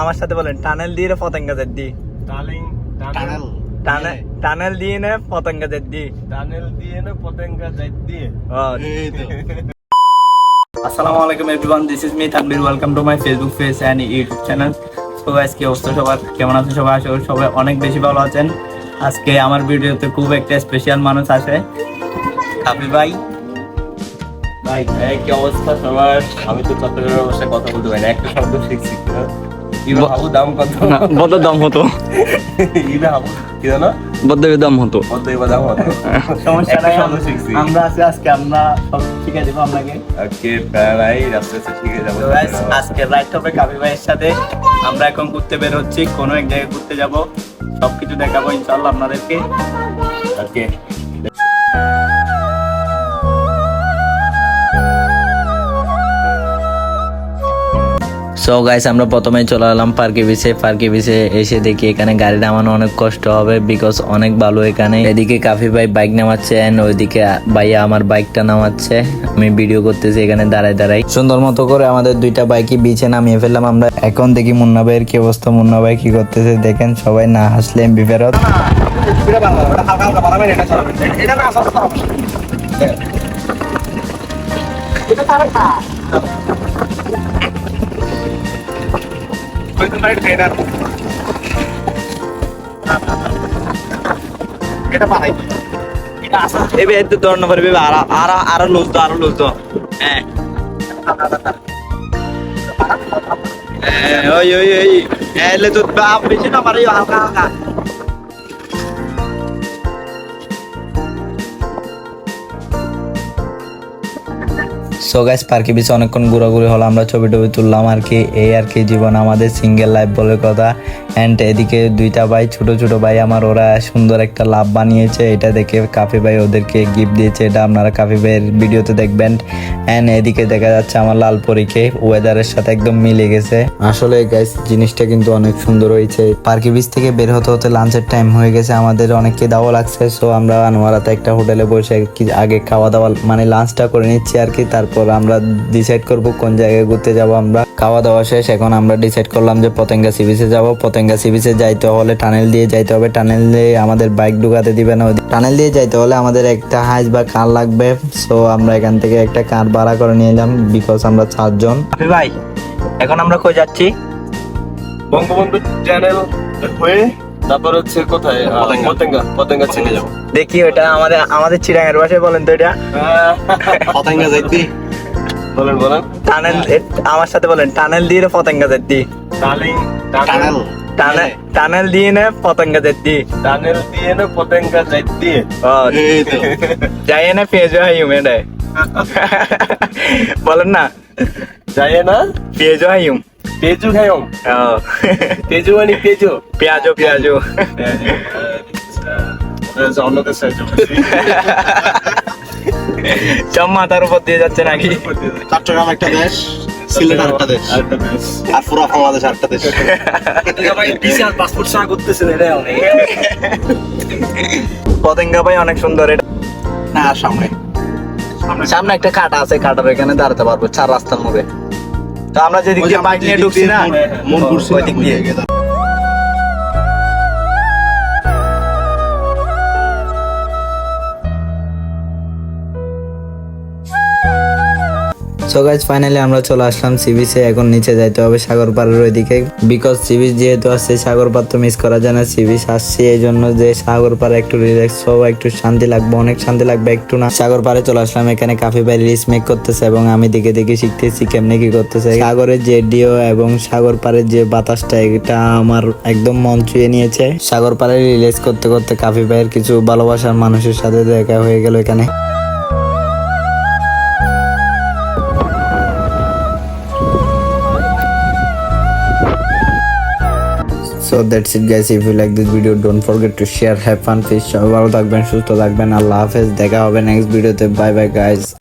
আমার সাথে বলেন টানেল দিয়ে পতঙ্গা জেদ্দি টানেল টানেল টানেল দিয়ে নে পতঙ্গা জেদ্দি টানেল দিয়ে না পতেঙ্গা দিয়ে। আসসালামু আলাইকুম everyone this is me Tanvir welcome to my Facebook page and YouTube channel so guys কি অবস্থা সবার? কেমন আছেন সবাই? আশা করি সবাই অনেক বেশি ভালো আছেন। আজকে আমার ভিডিওতে খুব একটা স্পেশাল মানুষ আসে কাপি ভাই ভাই কি অবস্থা সবার? আমি তো চট্টগ্রামের অবস্থায় কথা বলতে পারি না। একটা শব্দ শিখছি। দাম কত? দম হতো। বদ্ধ দম হতো। দাম কত সমস্যা নাই আমরা আছি আজকে আমরা সব শিখে দেবো আপনাকে। প্রায় রাস্তা শিখে যাব। আজকে রাইট হবে কাবি ভাইয়ের সাথে। আমরা এখন ঘুরতে বের হচ্ছি কোনো এক জায়গায় ঘুরতে যাব। সবকিছু দেখাবো ইনশাল্লাহ আপনাদেরকে। ওকে সো গাইস আমরা প্রথমে চলে এলাম পার্কে বিচে পার্কে বিচে এসে দেখি এখানে গাড়ি নামানো অনেক কষ্ট হবে বিকজ অনেক ভালো এখানে। এদিকে কাফি ভাই বাইক নামাচ্ছে এন্ড ওইদিকে ভাইয়া আমার বাইকটা নামাচ্ছে। আমি ভিডিও করতেছি এখানে দাঁড়ায় দাঁড়াই সুন্দর মতো করে আমাদের দুইটা বাইকই বিচে নামিয়ে ফেললাম। আমরা এখন দেখি মুন্না ভাইয়ের কি অবস্থা। মুন্না ভাই কি করতেছে দেখেন সবাই না হাসলে এমবি ফেরত। এবে এত ধরন পারবে আর আর আর লুজ তো আর লুজ তো হ্যাঁ। হ্যাঁ, ওই ওই ওই। এলে তো বাপ বেশি না পারে হালকা হালকা। সো গাইস পার্কে বিচে অনেকক্ষণ ঘোরাঘুরি হলো, আমরা ছবি টবি তুললাম আর কি। এই আর কি জীবন আমাদের সিঙ্গেল লাইফ বলে কথা। অ্যান্ড এদিকে দুইটা ভাই, ছোট ছোট ভাই আমার, ওরা সুন্দর একটা লাভ বানিয়েছে। এটা দেখে কাফি ভাই ওদেরকে গিফট দিয়েছে। এটা আপনারা কাফি ভাইয়ের ভিডিওতে দেখবেন। অ্যান্ড এদিকে দেখা যাচ্ছে আমার লাল পরীকে। ওয়েদারের সাথে একদম মিলে গেছে। আসলে গাইস জিনিসটা কিন্তু অনেক সুন্দর হয়েছে। পার্কি বিচ থেকে বের হতে হতে লাঞ্চের টাইম হয়ে গেছে। আমাদের অনেককে দাওয়া লাগছে। সো আমরা আনোয়ারাতে একটা হোটেলে বসে কি আগে খাওয়া দাওয়া মানে লাঞ্চটা করে নিচ্ছি আর কি। তারপর আমরা ডিসাইড করব কোন জায়গায় ঘুরতে যাব আমরা। খাওয়া দাওয়া শেষ। এখন আমরা ডিসাইড করলাম যে পতেঙ্গা সি বিচে যাব। পতেঙ্গা সি বিচে যাইতে হলে টানেল দিয়ে যাইতে হবে। টানেল দিয়ে আমাদের বাইক ঢুকাতে দিবে না। টানেল দিয়ে যাইতে হলে আমাদের একটা হাইস বা কার লাগবে। সো আমরা এখান থেকে একটা কার ভাড়া করে নিয়ে এলাম বিকজ আমরা চারজন। ভাই এখন আমরা কই যাচ্ছি? বঙ্গবন্ধু চ্যানেল হয়ে তারপর হচ্ছে কোথায়? পতেঙ্গা। পতেঙ্গা যাব। দেখি ওটা আমাদের আমাদের চিরাঙের ভাষায় বলেন তো এটা। পতঙ্গা যাইতি। বলেন বলেন। টানেল এ- আমার সাথে বলেন টানেল দিয়ে পতঙ্গা টালিং টানেল টানেল। টানেল দিয়ে নে পতঙ্গা জেদ্দি টানেল দিয়ে না পতেঙ্গা যাই দিয়ে ও এই তো। যাই না পেঁয়াজ হাইম এটা বলেন না। যায় না? পেঁয়াজ হাইম পেজু খাইম ও পেজু মানে পেজু পেঁয়াজো পেঁয়াজো অন্যদের সাহায্য সব মাথার উপর দিয়ে যাচ্ছে নাকি? চট্টগ্রাম একটা দেশ। সিলেট আটটা দেশ। আর পুরো বাংলাদেশ আটটা দেশ। বিশাল পাসপোর্ট করতেছে এটা পতেঙ্গা ভাই অনেক সুন্দর এটা না আর সামনে। সামনে একটা কাটা আছে কাটার এখানে দাঁড়াতে পারব চার রাস্তার মধ্যে তো আমরা যেদিক দিয়ে বাইক নিয়ে ঢুকছি না মন ঘুরছি ওই দিক দিয়ে সো গাইজ ফাইনালি আমরা চলে আসলাম সি বিচে এখন নিচে যাইতে হবে সাগর পাড়ের ওইদিকে। বিকজ সি বিচ যেহেতু আসছে, সাগর পাড় তো মিস করা যায় না সি বিচ আসছি এই জন্য যে সাগর পাড়ে একটু রিল্যাক্স হব একটু শান্তি লাগবে, অনেক শান্তি লাগবে, একটু না। সাগর পাড়ে চলে আসলাম, এখানে কাফি ভাই রিস মেক করতেছে এবং আমি দিকে দিকে শিখতেছি কেমনে কি করতেছে। সাগরের যে ডিও এবং সাগর পাড়ের যে বাতাসটা, এটা আমার একদম মন ছুঁয়ে নিয়েছে। সাগর পাড়ে রিল্যাক্স করতে করতে কাফি ভাইয়ের কিছু ভালোবাসার মানুষের সাথে দেখা হয়ে গেল এখানে। So that's it guys. If you like this video, don't forget to share, have fun, peace. সবাই ভালো থাকবেন সুস্থ থাকবেন আল্লাহ হাফেজ দেখা হবে নেক্সট ভিডিওতে বাই বাই গাইজ